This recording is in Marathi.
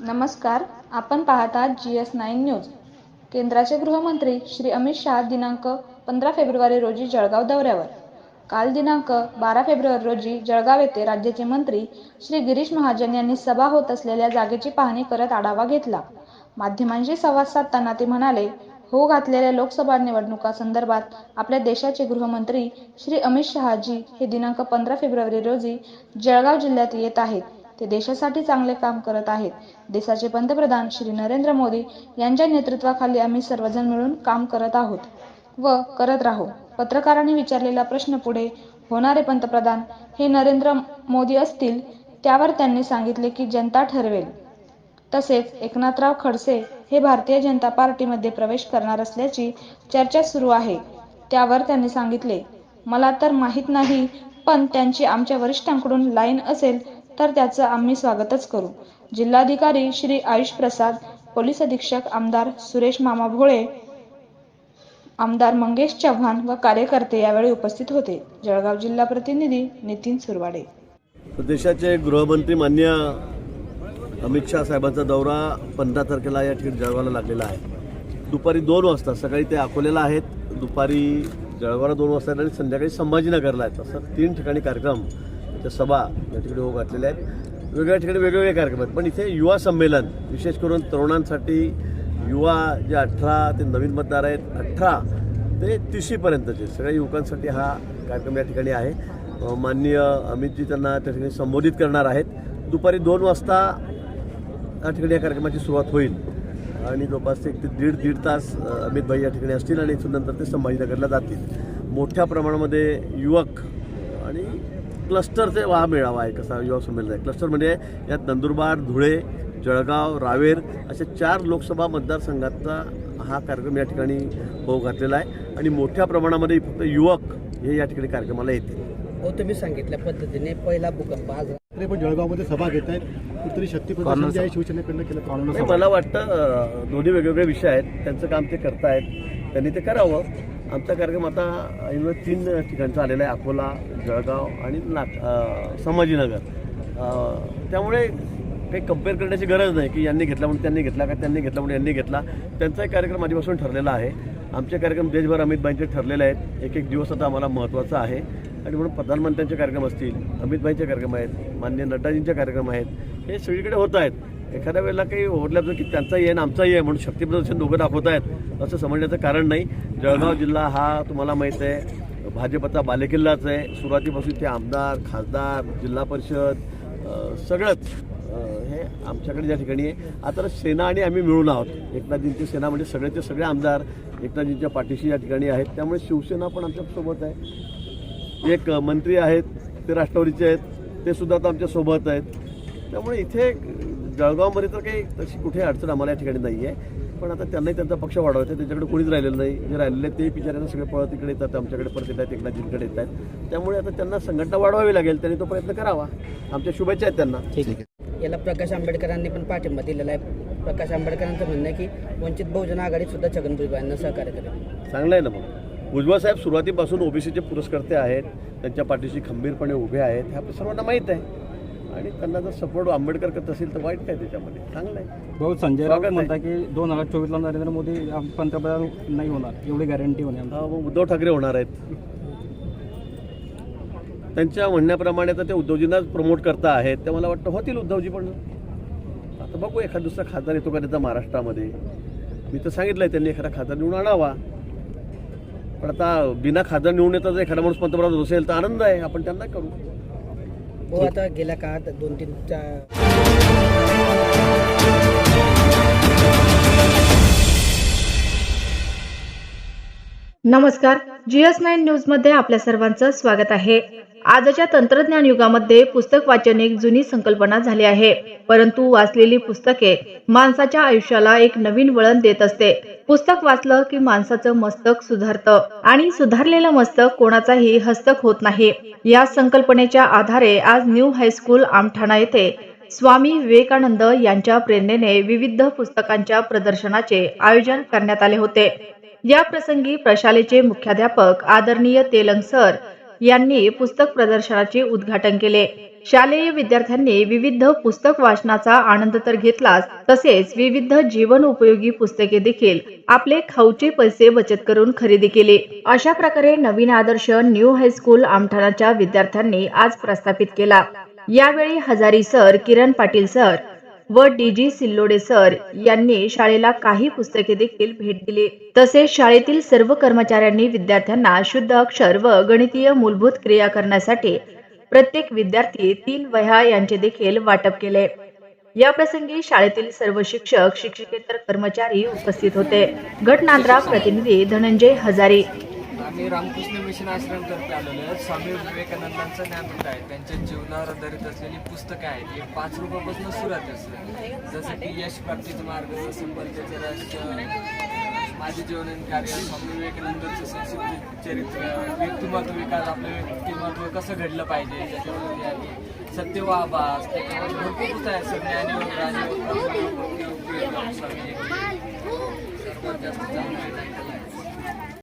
नमस्कार. आपण पाहतात आहात जी एस नाईन न्यूज. केंद्राचे गृहमंत्री श्री अमित शहा दिनांक पंधरा फेब्रुवारी रोजी जळगाव दौऱ्यावर. काल दिनांक बारा फेब्रुवारी रोजी जळगाव येथे राज्याचे मंत्री श्री गिरीश महाजन यांनी सभा होत असलेल्या जागेची पाहणी करत आढावा घेतला. माध्यमांशी संवाद साधताना ते म्हणाले हो घातलेल्या लोकसभा निवडणुकांसंदर्भात आपल्या देशाचे गृहमंत्री श्री अमित शहाजी हे दिनांक पंधरा फेब्रुवारी रोजी जळगाव जिल्ह्यात येत आहेत. ते देशासाठी चांगले काम करत आहेत. देशाचे पंतप्रधान श्री नरेंद्र मोदी यांच्या नेतृत्वाखाली आम्ही सर्वजण मिळून काम करत आहोत. व करत राहू. पत्रकारांनी विचारलेला प्रश्न पुढे होणारे पंतप्रधान हे नरेंद्र मोदी असतील? त्यावर त्यांनी सांगितले की जनता ठरवेल. तसेच एकनाथराव खडसे हे भारतीय जनता पार्टीमध्ये प्रवेश करणार असल्याची चर्चा सुरू आहे. त्यावर त्यांनी सांगितले मला तर माहीत नाही पण त्यांची आमच्या वरिष्ठांकडून लाईन असेल तर त्याचं आम्ही स्वागतच करू. जिल्हाधिकारी श्री आयुष प्रसाद पोलीस अधीक्षक आमदार सुरेश मामा भोळे आमदार मंगेश चव्हाण व कार्यकर्ते यावेळी उपस्थित होते. जळगाव जिल्हा प्रतिनिधी नितीन सुरवाडे. देशाचे गृहमंत्री मान्य अमित शहा साहेबांचा दौरा पंधरा तारखेला या ठिकाणी जळगावला लागलेला आहे. दुपारी दोन वाजता सकाळी ते अकोल्याला आहेत. दुपारी जळगावला दोन वाजता आणि संध्याकाळी संभाजीनगरला आहेत. असं तीन ठिकाणी कार्यक्रम त्या सभा या ठिकाणी होऊ घातलेल्या आहेत. वेगळ्या ठिकाणी वेगवेगळे कार्यक्रम आहेत. पण इथे युवा संमेलन विशेष करून तरुणांसाठी युवा जे अठरा ते नवीन मतदार आहेत अठरा ते तिशीपर्यंतचे सगळ्या युवकांसाठी हा कार्यक्रम या ठिकाणी आहे. माननीय अमितजी त्यांना त्या ठिकाणी संबोधित करणार आहेत. दुपारी दोन वाजता या ठिकाणी या कार्यक्रमाची सुरुवात होईल. आणि जवळपास एक ते दीड दीड तास अमित भाई या ठिकाणी असतील आणि इथून नंतर ते संभाजीनगरला जातील. मोठ्या प्रमाणामध्ये युवक आणि क्लस्टरचे हा मेळावा आहे कसा युवा संमेलन आहे. क्लस्टर म्हणजे यात नंदुरबार धुळे जळगाव रावेर अशा चार लोकसभा मतदारसंघाचा हा कार्यक्रम या ठिकाणी होऊ घातलेला आहे. आणि मोठ्या प्रमाणामध्ये फक्त युवक हे या ठिकाणी कार्यक्रमाला येतील. हो तुम्ही सांगितल्या पद्धतीने पहिला भूकंप आज पण जळगावमध्ये सभा घेत आहेत. कुठेतरी शक्ती प्रदर्शन जे आहे शिवसेनेकडनं केलं काँग्रेस मला वाटतं दोन्ही वेगवेगळे विषय आहेत. त्यांचं काम ते करतायत. त्यांनी ते करावं. आमचा कार्यक्रम आता इंग्रज तीन ठिकाणचा आलेला आहे अकोला जळगाव आणि नाग संभाजीनगर. त्यामुळे काही कंपेअर करण्याची गरज नाही की यांनी घेतला म्हणून त्यांनी घेतला का त्यांनी घेतला म्हणून यांनी घेतला. त्यांचाही कार्यक्रम आधीपासून ठरलेला आहे. आमचे कार्यक्रम देशभर अमित भाईंचे ठरलेले आहेत. एक एक दिवस आता आम्हाला महत्त्वाचा आहे. आणि म्हणून प्रधानमंत्र्यांचे कार्यक्रम असतील अमित भाईंचे कार्यक्रम आहेत मान्य नड्डाजींचे कार्यक्रम आहेत. हे सगळीकडे होत आहेत. एखाद्या वेळेला काही ओव्हरलॅप की त्यांचाही आहे आमचाही आहे म्हणून शक्ती प्रदर्शन दोघं दाखवत आहेत असं समजण्याचं कारण नाही. जळगाव जिल्हा हा तुम्हाला माहीत आहे भाजपचा बालेकिल्लाच आहे. सुरुवातीपासून ते आमदार खासदार जिल्हा परिषद सगळंच हे आमच्याकडे ज्या ठिकाणी आहे. आता सेना आणि आम्ही मिळून आहोत. एकनाथजींची सेना म्हणजे सगळेचे सगळे आमदार एकनाथजींच्या पाठीशी या ठिकाणी आहेत. त्यामुळे शिवसेना पण आमच्यासोबत आहे. एक मंत्री आहेत ते राष्ट्रवादीचे आहेत ते सुद्धा आता आमच्यासोबत आहेत. त्यामुळे इथे जळगावमध्ये तर काही तशी कुठे अडचण आम्हाला या ठिकाणी नाही आहे पण आता त्यांनाही त्यांचा पक्ष वाढवायचा आहे. त्यांच्याकडे कोणीच राहिलेलं नाही. जे राहिलेले तेही बिचाऱ्यांना सगळे पळत इकडे येतात आमच्याकडे परत येत आहेत एकनाथजींकडे येत आहेत त्यामुळे आता त्यांना संघटना वाढवावी लागेल त्यांनी तो प्रयत्न करावा. आमच्या शुभेच्छा आहेत त्यांना. याला प्रकाश आंबेडकरांनी पण पाठिंबा दिलेला आहे. प्रकाश आंबेडकरांचं म्हणणं आहे की वंचित बहुजन आघाडीत सुद्धा छगन भुजबळांना सहकार्य करेल. चांगलं आहे ना मग. भुजबळ साहेब सुरुवातीपासून ओबीसीचे पुरस्कर्ते आहेत. त्यांच्या पाठीशी खंबीरपणे उभे आहेत. हे आपल्या सर्वांना माहीत आहे. आणि त्यांना जर सपोर्ट आंबेडकर करत असेल तर वाईट काय त्याच्यामध्ये? चांगलं आहे. भाऊ संजय राऊत आहे. म्हणता की दोन हजार चोवीसला नरेंद्र मोदी पंतप्रधान नाही होणार. एवढी गॅरंटी होणे हा, मग उद्धव ठाकरे होणार आहेत. त्यांच्या म्हणण्याप्रमाणे तर ते उद्धवजींनाच प्रमोट करता आहेत. ते मला वाटतं होतील उद्धवजी पण. आता बघू एखाद दुसरा खासदार येतो का त्याचा महाराष्ट्रामध्ये? मी तर सांगितलंय त्यांनी एखादा खासदार निवडून आणावा. पण आता बिना खासदार निवडून येता जर एखादा माणूस पंतप्रधान असेल तर आनंद आहे. आपण त्यांना करू. हो आता गेल्या काळात दोन तीन नमस्कार जीएस नाईन न्यूजमध्ये आपल्या सर्वांचं स्वागत आहे. आजच्या तंत्रज्ञान युगामध्ये पुस्तक वाचन एक जुनी संकल्पना झाली आहे. परंतु वाचलेली पुस्तके माणसाच्या आयुष्याला एक नवीन वळण देत असते. पुस्तक वाचलं की माणसाचं मस्तक सुधारतं आणि सुधारलेलं मस्तक कोणाचाही हस्तक होत नाही. या संकल्पनेच्या आधारे आज न्यू हायस्कूल आमठाणा येथे स्वामी विवेकानंद यांच्या प्रेरणेने विविध पुस्तकांच्या प्रदर्शनाचे आयोजन करण्यात आले होते. या प्रसंगी प्रशालेचे मुख्याध्यापक आदरणीय तेलंग सर यांनी पुस्तक प्रदर्शनाचे उद्घाटन केले. शालेय विद्यार्थ्यांनी विविध पुस्तक वाचनाचा आनंद तर घेतलाच तसेच विविध जीवन उपयोगी पुस्तके देखील आपले खाऊचे पैसे बचत करून खरेदी केले. अशा प्रकारे नवीन आदर्श न्यू हायस्कूल आमठाणाच्या विद्यार्थ्यांनी आज प्रस्थापित केला. यावेळी हजारी सर किरण पाटील सर व डी जी सिल्लोडे सर यांनी शाळेला काही पुस्तके देखील भेट दिली. तसेच शाळेतील सर्व कर्मचाऱ्यांनी विद्यार्थ्यांना शुद्ध अक्षर व गणितीय मूलभूत क्रिया करण्यासाठी प्रत्येक विद्यार्थी तीन वह्या यांचे देखील वाटप केले. या प्रसंगी शाळेतील सर्व शिक्षक शिक्षकेतर कर्मचारी उपस्थित होते. घटनांद्रा प्रतिनिधी धनंजय हजारी. मी रामकृष्ण मिशन आश्रमतर्फे आलेलो आहे स्वामी विवेकानंदांचं ज्ञानपीठ आहे. त्यांच्या जीवनावर आधारित असलेली पुस्तकं आहेत. हे पाच रुपयापासून सुरुवात असते. जसं की यश प्राप्तीचा मार्ग संपत्तीचं राष्ट्र माझे जीवन आणि कार्य स्वामी विवेकानंदांचं संक्षिप्त चरित्र व्यक्तिमत्व विकास आपलं व्यक्तिमत्व कसं घडलं पाहिजे त्याच्यामध्ये आहे सत्य व त्याच्यामध्ये भरपूर पुस्तक आहे सर ज्ञानी व राजे सर्वात जास्त चांगले